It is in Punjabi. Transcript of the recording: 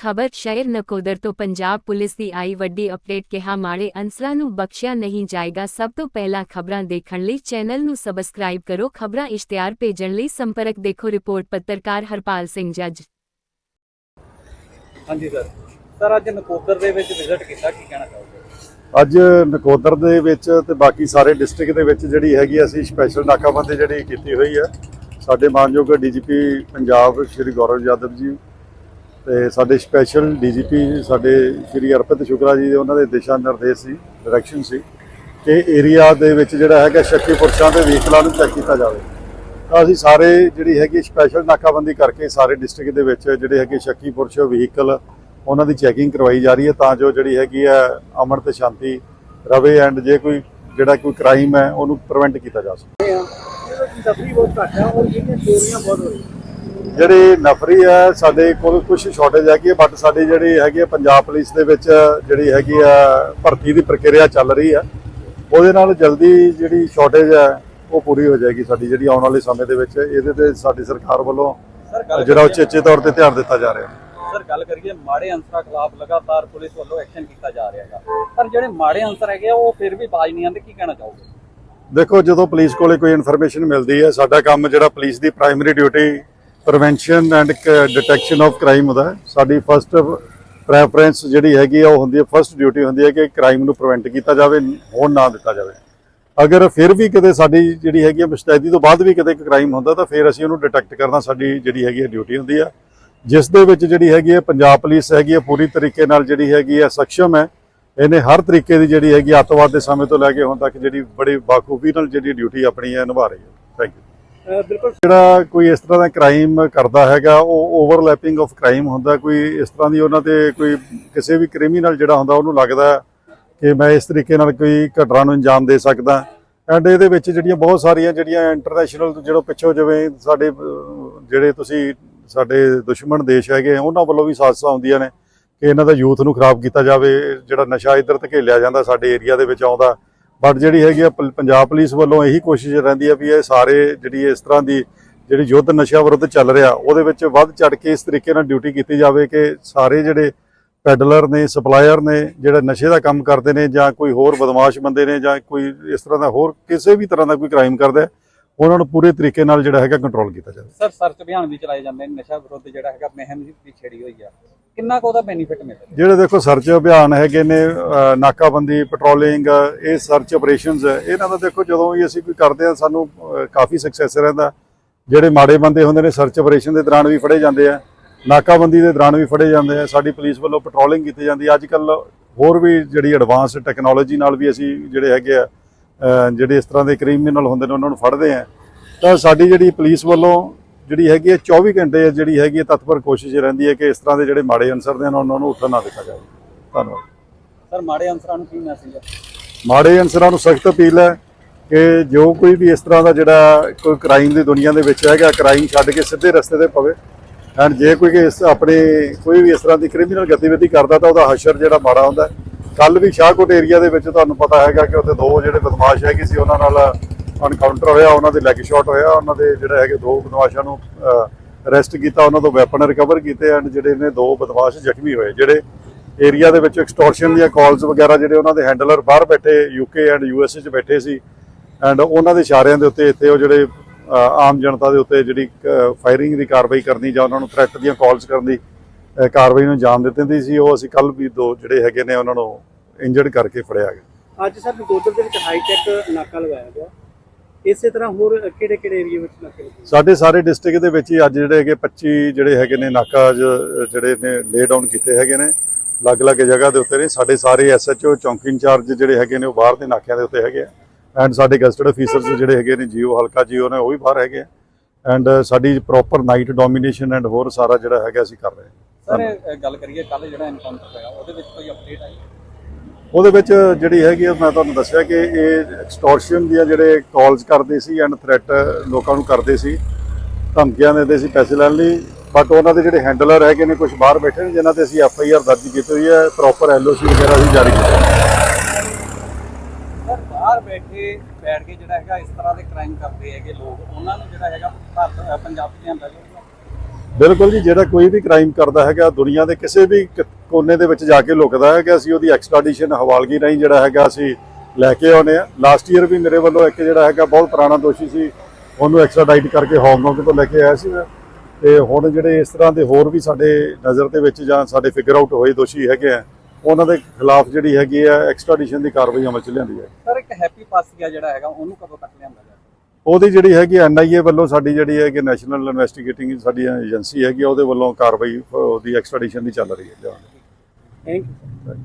ਖਬਰ ਸ਼ਹਿਰ ਨਕੋਦਰ ਤੋਂ ਪੰਜਾਬ ਪੁਲਿਸ ਦੀ ਆਈ ਵੱਡੀ ਅਪਡੇਟ ਕਿਹਾ ਮਾੜੇ ਅਨਸਰਾਂ ਨੂੰ ਬਖਸ਼ਿਆ ਨਹੀਂ ਜਾਏਗਾ। ਸਭ ਤੋਂ ਪਹਿਲਾਂ ਖਬਰਾਂ ਦੇਖਣ ਲਈ ਚੈਨਲ ਨੂੰ ਸਬਸਕ੍ਰਾਈਬ ਕਰੋ। ਖਬਰਾਂ ਇਸ਼ਤਿਹਾਰ ਭੇਜਣ ਲਈ ਸੰਪਰਕ ਦੇਖੋ। ਰਿਪੋਰਟ ਪੱਤਰਕਾਰ ਹਰਪਾਲ ਸਿੰਘ ਜੱਜ। ਹਾਂਜੀ ਸਰ। ਸਰ ਅੱਜ ਨਕੋਦਰ ਦੇ ਵਿੱਚ ਵਿਜ਼ਿਟ ਕੀਤਾ ਕੀ ਕਹਿਣਾ ਚਾਹੋਗੇ? ਅੱਜ ਨਕੋਦਰ ਦੇ ਵਿੱਚ ਤੇ ਬਾਕੀ ਸਾਰੇ ਡਿਸਟ੍ਰਿਕਟ ਦੇ ਵਿੱਚ ਜਿਹੜੀ ਹੈਗੀ ਅਸੀਂ ਸਪੈਸ਼ਲ ਨਾਕਾਬੰਦੀ ਜਿਹੜੀ ਕੀਤੀ ਹੋਈ ਹੈ ਸਾਡੇ ਮਾਨਯੋਗ ਡੀਜੀਪੀ ਪੰਜਾਬ ਸ਼੍ਰੀ ਗੌਰਵ ਯਾਦਵ ਜੀ ਤੇ ਸਾਡੇ ਸਪੈਸ਼ਲ ਡੀਜੀਪੀ ਸਾਡੇ ਸ਼੍ਰੀ ਅਰਪਿਤ ਸ਼ੁਕਲਾ ਜੀ ਦੇ ਉਹਨਾਂ ਦੇ ਦਿਸ਼ਾ ਨਿਰਦੇਸ਼ ਸੀ ਡਾਇਰੈਕਸ਼ਨ ਸੀ ਕਿ ਏਰੀਆ ਦੇ ਵਿੱਚ ਜਿਹੜਾ ਹੈਗਾ ਸ਼ੱਕੀ ਪੁਰਸ਼ਾਂ ਦੇ ਵਹੀਕਲਾਂ ਨੂੰ ਚੈੱਕ ਕੀਤਾ ਜਾਵੇ। ਤਾਂ ਅਸੀਂ ਸਾਰੇ ਜਿਹੜੀ ਹੈਗੀ ਸਪੈਸ਼ਲ ਨਾਕਾਬੰਦੀ ਕਰਕੇ ਸਾਰੇ ਡਿਸਟ੍ਰਿਕਟ ਦੇ ਵਿੱਚ ਜਿਹੜੇ ਹੈਗੇ ਸ਼ੱਕੀ ਪੁਰਸ਼ ਵਹੀਕਲ ਉਹਨਾਂ ਦੀ ਚੈਕਿੰਗ ਕਰਵਾਈ ਜਾ ਰਹੀ ਹੈ ਤਾਂ ਜੋ ਜਿਹੜੀ ਹੈਗੀ ਹੈ ਅਮਨ ਤੇ ਸ਼ਾਂਤੀ ਰਵੇ ਐਂਡ ਜੇ ਕੋਈ ਜਿਹੜਾ ਕੋਈ ਕ੍ਰਾਈਮ ਹੈ ਉਹਨੂੰ ਪ੍ਰੀਵੈਂਟ ਕੀਤਾ ਜਾ ਸਕੇ। ਤਫਰੀ ਬਹੁਤ ਘੱਟ ਹੈ ਔਰ ਜਿਹੜੀਆਂ ਚੋਰੀਆਂ ਬਹੁਤ ਹੋ ਰਹੀਆਂ। ਜਿਹੜੀ ਨਫਰੀ ਹੈ ਸਾਡੇ ਕੋਲ ਕੁਝ ਸ਼ਾਰਟੇਜ ਹੈਗੀ ਹੈ ਬਟ ਸਾਡੀ ਜਿਹੜੀ ਹੈਗੀ ਹੈ ਪੰਜਾਬ ਪੁਲਿਸ ਦੇ ਵਿੱਚ ਜਿਹੜੀ ਹੈਗੀ ਆ ਭਰਤੀ ਦੀ ਪ੍ਰਕਿਰਿਆ ਚੱਲ ਰਹੀ ਹੈ। ਉਹਦੇ ਨਾਲ ਜਲਦੀ ਜਿਹੜੀ ਸ਼ਾਰਟੇਜ ਹੈ ਉਹ ਪੂਰੀ ਹੋ ਜਾਏਗੀ ਸਾਡੀ ਜਿਹੜੀ ਆਉਣ ਵਾਲੇ ਸਮੇਂ ਦੇ ਵਿੱਚ। ਇਹਦੇ ਤੇ ਸਾਡੀ ਸਰਕਾਰ ਵੱਲੋਂ ਜਿਹੜਾ ਉਚੇਚੇ ਤੌਰ ਤੇ ਧਿਆਨ ਦਿੱਤਾ ਜਾ ਰਿਹਾ ਸਰ ਗੱਲ ਕਰੀਏ ਮਾੜੇ ਅੰਸਰਾਂ ਖਿਲਾਫ ਲਗਾਤਾਰ ਪੁਲਿਸ ਵੱਲੋਂ ਐਕਸ਼ਨ ਕੀਤਾ ਜਾ ਰਿਹਾ ਹੈਗਾ। ਪਰ ਜਿਹੜੇ ਮਾੜੇ ਅੰਸਰ ਹੈਗੇ ਉਹ ਫਿਰ ਵੀ ਬਾਜ ਨਹੀਂ ਆਉਂਦੇ ਕੀ ਕਹਿਣਾ ਚਾਹੋਗੇ? ਦੇਖੋ ਜਦੋਂ ਪੁਲਿਸ ਕੋਲੇ ਕੋਈ ਇਨਫੋਰਮੇਸ਼ਨ ਮਿਲਦੀ ਹੈ ਸਾਡਾ ਕੰਮ ਜਿਹੜਾ police the primary duty prevention and detection of crime ਹੁੰਦਾ ਸਾਡੀ ਫਰਸਟ ਪ੍ਰੈਫਰੈਂਸ ਜਿਹੜੀ ਹੈਗੀ ਆ, ਉਹ ਹੁੰਦੀ ਹੈ ਫਰਸਟ ਡਿਊਟੀ ਹੁੰਦੀ ਹੈ ਕਿ ਕ੍ਰਾਈਮ ਨੂੰ ਪ੍ਰੀਵੈਂਟ ਕੀਤਾ ਜਾਵੇ, ਹੋਣ ਨਾ ਦਿੱਤਾ ਜਾਵੇ। ਅਗਰ ਫਿਰ ਵੀ ਕਿਤੇ ਸਾਡੀ ਜਿਹੜੀ ਹੈਗੀ ਹੈ ਮੁਸਤੈਦੀ ਤੋਂ ਬਾਅਦ ਵੀ ਕਿਤੇ ਕ੍ਰਾਈਮ ਹੁੰਦਾ, ਤਾਂ ਫਿਰ ਅਸੀਂ ਉਹਨੂੰ ਡਿਟੈਕਟ ਕਰਨਾ ਸਾਡੀ ਜਿਹੜੀ ਹੈਗੀ ਹੈ ਡਿਊਟੀ ਹੁੰਦੀ ਹੈ ਜਿਸ ਦੇ ਵਿੱਚ ਜਿਹੜੀ ਹੈਗੀ ਹੈ ਪੰਜਾਬ ਪੁਲਿਸ ਹੈਗੀ ਹੈ ਪੂਰੀ ਤਰੀਕੇ ਨਾਲ ਜਿਹੜੀ ਹੈਗੀ ਹੈ ਸક્ષਮ ਹੈ। ਇਹਨੇ ਹਰ ਤਰੀਕੇ ਦੀ ਜਿਹੜੀ ਹੈਗੀ ਅੱਤਵਾਦ ਦੇ ਸਮੇਂ ਤੋਂ ਲੈ ਕੇ ਹੁਣ ਤੱਕ ਜਿਹੜੀ ਬੜੀ ਬਾਖੂਬੀ ਨਾਲ ਜਿਹੜੀ ਡਿਊਟੀ ਆਪਣੀ ਹੈ, ਨਿਭਾ ਰਹੀ ਹੈ। ਥੈਂਕ ਯੂ ਬਿਲਕੁਲ। ਜਿਹੜਾ ਕੋਈ ਇਸ ਤਰ੍ਹਾਂ ਦਾ ਕ੍ਰਾਈਮ ਕਰਦਾ ਹੈਗਾ, ਉਹ ਓਵਰਲੈਪਿੰਗ ਆਫ ਕ੍ਰਾਈਮ ਹੁੰਦਾ, ਕੋਈ ਇਸ ਤਰ੍ਹਾਂ ਦੀ ਉਹਨਾਂ ਤੇ ਕੋਈ ਕਿਸੇ ਵੀ ਕ੍ਰਿਮੀਨਲ ਜਿਹੜਾ ਹੁੰਦਾ, ਉਹਨੂੰ ਲੱਗਦਾ ਕਿ ਮੈਂ ਇਸ ਤਰੀਕੇ ਨਾਲ ਕੋਈ ਘਟਨਾ ਨੂੰ ਅੰਜਾਮ ਦੇ ਸਕਦਾ। ਐਂਡ ਇਹਦੇ ਵਿੱਚ ਜਿਹੜੀਆਂ ਬਹੁਤ ਸਾਰੀਆਂ ਜਿਹੜੀਆਂ ਇੰਟਰਨੈਸ਼ਨਲ ਜਿਹੜੋ ਪਿੱਛੋਂ ਜਿਵੇਂ ਸਾਡੇ ਜਿਹੜੇ ਤੁਸੀਂ ਸਾਡੇ ਦੁਸ਼ਮਣ ਦੇਸ਼ ਹੈਗੇ, ਉਹਨਾਂ ਵੱਲੋਂ ਵੀ ਸਾਜਸਾਂ ਆਉਂਦੀਆਂ ਨੇ ਕਿ ਇਹਨਾਂ ਦਾ ਯੂਥ ਨੂੰ ਖਰਾਬ ਕੀਤਾ ਜਾਵੇ, ਜਿਹੜਾ ਨਸ਼ਾ ਇੱਧਰ ਧਕੇਲਿਆ ਜਾਂਦਾ ਸਾਡੇ ਏਰੀਆ ਦੇ ਵਿੱਚ ਆਉਂਦਾ। ਬਟ ਜਿਹੜੀ ਹੈਗੀ ਆ ਪ- ਪੰਜਾਬ ਪੁਲਿਸ ਵੱਲੋਂ ਇਹੀ ਕੋਸ਼ਿਸ਼ ਰਹਿੰਦੀ ਹੈ ਵੀ ਇਹ ਸਾਰੇ ਜਿਹੜੀ ਇਸ ਤਰ੍ਹਾਂ ਦੀ ਜਿਹੜੀ ਯੁੱਧ ਨਸ਼ਾ ਵਿਰੁੱਧ ਚੱਲ ਰਿਹਾ ਉਹਦੇ ਵਿੱਚ ਵੱਧ ਚੜ ਕੇ ਇਸ ਤਰੀਕੇ ਨਾਲ ਡਿਊਟੀ ਕੀਤੀ ਜਾਵੇ ਕਿ ਸਾਰੇ ਜਿਹੜੇ ਪੈਡਲਰ ਨੇ ਸਪਲਾਇਰ ਨੇ ਜਿਹੜੇ ਨਸ਼ੇ ਦਾ ਕੰਮ ਕਰਦੇ ਨੇ ਜਾਂ ਕੋਈ ਹੋਰ ਬਦਮਾਸ਼ ਬੰਦੇ ਨੇ ਜਾਂ ਕੋਈ ਇਸ ਤਰ੍ਹਾਂ ਦਾ ਹੋਰ ਕਿਸੇ ਵੀ ਤਰ੍ਹਾਂ ਦਾ ਕੋਈ ਕ੍ਰਾਈਮ ਕਰਦਾ ਹੈ, ਉਹਨਾਂ ਨੂੰ ਪੂਰੇ ਤਰੀਕੇ ਨਾਲ ਜਿਹੜਾ ਹੈਗਾ ਕੰਟਰੋਲ ਕੀਤਾ ਜਾਵੇ। ਸਰ ਸਰਚ ਅਭਿਆਨ ਵੀ ਚਲਾਏ ਜਾਂਦੇ ਨੇ ਨਸ਼ਾ ਵਿਰੁੱਧ ਜਿਹੜਾ ਹੈਗਾ ਮੁਹਿੰਮ ਵੀ ਛੇੜੀ ਹੋਈ ਆ। ਕਿੰਨਾ ਕੁ ਉਹਦਾ ਬੈਨੀਫਿਟ ਮਿਲ ਜਿਹੜੇ ਦੇਖੋ ਸਰਚ ਅਭਿਆਨ ਹੈਗੇ ਨੇ ਨਾਕਾਬੰਦੀ ਪੈਟਰੋਲਿੰਗ ਇਹ ਸਰਚ ਆਪਰੇਸ਼ਨਸ ਇਹਨਾਂ ਦਾ ਦੇਖੋ ਜਦੋਂ ਵੀ ਅਸੀਂ ਕੋਈ ਕਰਦੇ ਆ ਸਾਨੂੰ ਕਾਫੀ ਸਕਸੈਸ ਰਹਿੰਦਾ। ਜਿਹੜੇ ਮਾੜੇ ਬੰਦੇ ਹੁੰਦੇ ਨੇ ਸਰਚ ਆਪਰੇਸ਼ਨ ਦੇ ਦੌਰਾਨ ਵੀ ਫੜੇ ਜਾਂਦੇ ਆ, ਨਾਕਾਬੰਦੀ ਦੇ ਦੌਰਾਨ ਵੀ ਫੜੇ ਜਾਂਦੇ ਆ। ਸਾਡੀ ਪੁਲਿਸ ਵੱਲੋਂ ਪੈਟਰੋਲਿੰਗ ਕੀਤੀ ਜਾਂਦੀ ਅੱਜ ਕੱਲ ਹੋਰ ਵੀ ਜਿਹੜੀ ਐਡਵਾਂਸ ਟੈਕਨੋਲੋਜੀ ਨਾਲ ਵੀ ਅਸੀਂ ਜਿਹੜੇ ਹੈਗੇ ਆ ਜਿਹੜੇ ਇਸ ਤਰ੍ਹਾਂ ਦੇ ਕ੍ਰਿਮੀਨਲ ਹੁੰਦੇ ਨੇ, ਉਹਨਾਂ ਨੂੰ ਫੜਦੇ ਆ। ਤਾਂ ਸਾਡੀ ਜਿਹੜੀ ਪੁਲਿਸ ਵੱਲੋਂ ਜਿਹੜੀ ਹੈਗੀ ਹੈ 24 ਘੰਟੇ ਜਿਹੜੀ ਹੈਗੀ ਹੈ ਤਤਪਰ ਕੋਸ਼ਿਸ਼ ਰਹਿੰਦੀ ਹੈ ਕਿ ਇਸ ਤਰ੍ਹਾਂ ਦੇ ਜਿਹੜੇ ਮਾੜੇ ਅਨਸਰ ਨੇ ਉਹਨਾਂ ਨੂੰ ਉੱਠਣ ਨਾ ਦਿੱਤਾ ਜਾਵੇ। ਧੰਨਵਾਦ। ਸਰ ਮਾੜੇ ਅੰਸਰਾਂ ਨੂੰ ਕੀ ਮੈਸੇਜ ਹੈ? ਮਾੜੇ ਅਨਸਰਾਂ ਨੂੰ ਸਖਤ ਅਪੀਲ ਹੈ ਕਿ ਜੋ ਕੋਈ ਵੀ ਇਸ ਤਰ੍ਹਾਂ ਦਾ ਜਿਹੜਾ ਕੋਈ ਕ੍ਰਾਈਮ ਦੀ ਦੁਨੀਆ ਦੇ ਵਿੱਚ ਹੈਗਾ ਕ੍ਰਾਈਮ ਛੱਡ ਕੇ ਸਿੱਧੇ ਰਸਤੇ ਤੇ ਪਵੇ। ਐਂਡ ਜੇ ਕੋਈ ਇਸ ਆਪਣੇ ਕੋਈ ਵੀ ਇਸ ਤਰ੍ਹਾਂ ਦੀ ਕ੍ਰਿਮੀਨਲ ਗਤੀਵਿਧੀ ਕਰਦਾ ਤਾਂ ਉਹਦਾ ਹਸ਼ਰ ਜਿਹੜਾ ਮਾੜਾ ਹੁੰਦਾ ਕੱਲ ਵੀ ਸ਼ਾਹਕੋਟ ਏਰੀਆ ਦੇ ਵਿੱਚ ਤੁਹਾਨੂੰ ਪਤਾ ਹੈਗਾ ਕਿ ਉੱਥੇ ਦੋ ਜਿਹੜੇ ਬਦਮਾਸ਼ ਹੈਗੇ ਸੀ ਉਹਨਾਂ ਨਾਲ ਅਨਕਾਊਂਟਰ ਹੋਇਆ, ਉਹਨਾਂ ਦੇ ਲੈਗ ਸ਼ਾਟ ਹੋਇਆ, ਉਹਨਾਂ ਦੇ ਜਿਹੜੇ ਹੈਗੇ ਦੋ ਬਦਮਾਸ਼ਾਂ ਨੂੰ ਅਰੈਸਟ ਕੀਤਾ, ਉਹਨਾਂ ਤੋਂ ਵੈਪਨ ਰਿਕਵਰ ਕੀਤੇ ਐਂਡ ਜਿਹੜੇ ਨੇ ਦੋ ਬਦਮਾਸ਼ ਜ਼ਖਮੀ ਹੋਏ। ਜਿਹੜੇ ਏਰੀਆ ਦੇ ਵਿੱਚ ਐਕਸਟੋਰਸ਼ਨ ਦੀਆਂ ਕਾਲਸ ਵਗੈਰਾ ਜਿਹੜੇ ਉਹਨਾਂ ਦੇ ਹੈਂਡਲਰ ਬਾਹਰ ਬੈਠੇ ਯੂਕੇ ਐਂਡ ਯੂਐਸਏ 'ਚ ਬੈਠੇ ਸੀ। ਐਂਡ ਉਹਨਾਂ ਦੇ ਇਸ਼ਾਰਿਆਂ ਦੇ ਉੱਤੇ ਇੱਥੇ ਉਹ ਜਿਹੜੇ ਆਮ ਜਨਤਾ ਦੇ ਉੱਤੇ ਜਿਹੜੀ ਫਾਇਰਿੰਗ ਦੀ ਕਾਰਵਾਈ ਕਰਨੀ ਜਾਂ ਉਹਨਾਂ ਨੂੰ ਥ੍ਰੈਟ ਦੀਆਂ ਕਾਲਸ ਕਰਨ ਦੀ ਕਾਰਵਾਈ ਨੂੰ ਅੰਜਾਮ ਦਿੱਤੀ ਹੁੰਦੀ ਸੀ, ਉਹ ਅਸੀਂ ਕੱਲ ਵੀ ਦੋ ਜਿਹੜੇ ਹੈਗੇ ਨੇ ਉਹਨਾਂ ਨੂੰ ਇੰਜਰਡ ਕਰਕੇ ਫੜਿਆ ਗਿਆ। ਅੱਜ ਸਰ, ਨਕੋਦਰ ਦੇ ਵਿੱਚ ਹਾਈ ਟੈਕ ਨਾਕਾ ਲਗਾਇਆ ਗਿਆ। ਇਸੇ ਤਰ੍ਹਾਂ ਹੋਰ ਕਿਹੜੇ ਕਿਹੜੇ ਏਰੀਆ ਵਿੱਚ ਨਾਕੇ ਲੱਗੇ? ਸਾਡੇ ਸਾਰੇ ਡਿਸਟ੍ਰਿਕਟ ਦੇ ਵਿੱਚ ਹੀ ਅੱਜ ਜਿਹੜੇ ਹੈਗੇ 25 ਜਿਹੜੇ ਹੈਗੇ ਨੇ ਨਾਕਾ ਜਿਹੜੇ ਨੇ ਲੇ ਡਾਊਨ ਕੀਤੇ ਹੈਗੇ ਨੇ ਅਲੱਗ-ਅਲੱਗ ਜਗ੍ਹਾ ਦੇ ਉੱਤੇ ਨੇ। ਸਾਡੇ ਸਾਰੇ ਐਸਐਚਓ ਚੌਂਕੀ ਇੰਚਾਰਜ ਜਿਹੜੇ ਹੈਗੇ ਨੇ ਉਹ ਬਾਹਰ ਦੇ ਨਾਕਿਆਂ ਦੇ ਉੱਤੇ ਹੈਗੇ ਆ। ਐਂਡ ਸਾਡੇ ਗਸਟਡ ਅਫੀਸਰਸ ਜਿਹੜੇ ਹੈਗੇ ਨੇ ਜੀਓ ਹਲਕਾ ਜੀਓ ਨੇ ਉਹ ਵੀ ਬਾਹਰ ਹੈਗੇ ਆ। ਐਂਡ ਸਾਡੀ ਪ੍ਰੋਪਰ ਨਾਈਟ ਡੋਮੀਨੇਸ਼ਨ ਐਂਡ ਹੋਰ ਸਾਰਾ ਜਿਹੜਾ ਹੈਗਾ ਅਸੀਂ ਕਰ ਰਹੇ ਹਾਂ। ਸਰ ਗੱਲ ਕਰੀਏ ਕੱਲ ਜਿਹੜਾ ਐਨਕਾਊਂਟਰ ਹੋਇਆ ਉਹਦੇ ਵਿੱਚ ਕੋਈ ਅਪਡੇਟ ਆਈ? ਉਹਦੇ ਵਿੱਚ ਜਿਹੜੀ ਹੈਗੀ ਮੈਂ ਤੁਹਾਨੂੰ ਦੱਸਿਆ ਕਿ ਇਹ ਐਕਸਟੋਰਸ਼ਨ ਦੀਆਂ ਜਿਹੜੇ ਕਾਲਸ ਕਰਦੇ ਸੀ ਐਂਡ ਥ੍ਰੈਟ ਲੋਕਾਂ ਨੂੰ ਕਰਦੇ ਸੀ ਧਮਕੀਆਂ ਦਿੰਦੇ ਸੀ ਪੈਸੇ ਲੈਣ ਲਈ ਬਟ ਉਹਨਾਂ ਦੇ ਜਿਹੜੇ ਹੈਂਡਲਰ ਹੈਗੇ ਨੇ ਕੁਝ ਬਾਹਰ ਬੈਠੇ ਨੇ ਜਿਨ੍ਹਾਂ ਤੇ ਅਸੀਂ ਐਫ ਆਈ ਆਰ ਦਰਜ ਕੀਤੀ ਹੋਈ ਹੈ ਪ੍ਰੋਪਰ ਐਲਓਸੀ ਵਗੈਰਾ ਵੀ ਜਾਰੀ ਕੀਤੀ। ਸਰ ਬਾਹਰ ਬੈਠੇ ਬੈਠ ਕੇ ਜਿਹੜਾ ਹੈਗਾ ਇਸ ਤਰ੍ਹਾਂ ਦੇ ਕ੍ਰਾਈਮ ਕਰਦੇ ਹੈਗੇ ਲੋਕ ਉਹਨਾਂ ਨੂੰ ਜਿਹੜਾ ਹੈਗਾ ਪੰਜਾਬ ਲਿਆਂਦਾ ਜਾਊਗਾ ਬਿਲਕੁਲ ਜੀ ਜਿਹੜਾ ਕੋਈ ਵੀ ਕ੍ਰਾਈਮ ਕਰਦਾ ਹੈਗਾ ਦੁਨੀਆ ਦੇ ਕਿਸੇ ਵੀ ਕੋਨੇ ਦੇ ਵਿੱਚ ਜਾ ਕੇ ਲੁਕਦਾ ਹੈ ਕਿ ਅਸੀਂ ਉਹਦੀ ਐਕਸਟ੍ਰੈਡੀਸ਼ਨ ਹਵਾਲਗੀ ਰਾਹੀਂ ਜਿਹੜਾ ਹੈਗਾ ਅਸੀਂ ਲੈ ਕੇ ਆਉਨੇ ਆ ਲਾਸਟ ਈਅਰ ਵੀ ਮੇਰੇ ਵੱਲੋਂ ਇੱਕ ਜਿਹੜਾ ਹੈਗਾ ਬਹੁਤ ਪੁਰਾਣਾ ਦੋਸ਼ੀ ਸੀ ਉਹਨੂੰ ਐਕਸਟ੍ਰਾਡਾਈਟ ਕਰਕੇ ਹਾਂਗਕਾਂਗ ਤੋਂ ਲੈ ਕੇ ਆਇਆ ਸੀ ਤੇ ਹੁਣ ਜਿਹੜੇ ਇਸ ਤਰ੍ਹਾਂ ਦੇ ਹੋਰ ਵੀ ਸਾਡੇ ਨਜ਼ਰ ਦੇ ਵਿੱਚ ਜਾਂ ਸਾਡੇ ਫਿਗਰ ਆਊਟ ਹੋਏ ਦੋਸ਼ੀ ਹੈਗੇ ਆ ਉਹਨਾਂ ਦੇ ਖਿਲਾਫ ਜਿਹੜੀ ਹੈਗੀ ਆ ਐਕਸਟ੍ਰੈਡੀਸ਼ਨ ਦੀ ਕਾਰਵਾਈ ਅਮਲ ਚ ਲਿਆਂਦੀ ਹੈ ਸਰ ਇੱਕ ਹੈਪੀ ਪਾਸੀਆ ਜਿਹੜਾ ਹੈਗਾ ਉਹਨੂੰ ਕਦੋਂ ਤੱਕ ਲਿਆਂਦਾ ਜਾਏਗਾ ਉਹਦੀ ਜਿਹੜੀ ਹੈਗੀ ਐਨਆਈਏ ਵੱਲੋਂ ਸਾਡੀ ਜਿਹੜੀ ਹੈਗੀ ਨੈਸ਼ਨਲ ਇਨਵੈਸਟੀਗੇਟਿੰਗ ਸਾਡੀ ਏਜੰਸੀ ਹੈਗੀ ਆ, ਉਹਦੇ ਵੱਲੋਂ ਕਾਰਵਾਈ ਉਹਦੀ ਐਕਸਟ੍ਰੈਡੀਸ਼ਨ ਦੀ ਚੱਲ ਰਹੀ ਹੈ। Thank you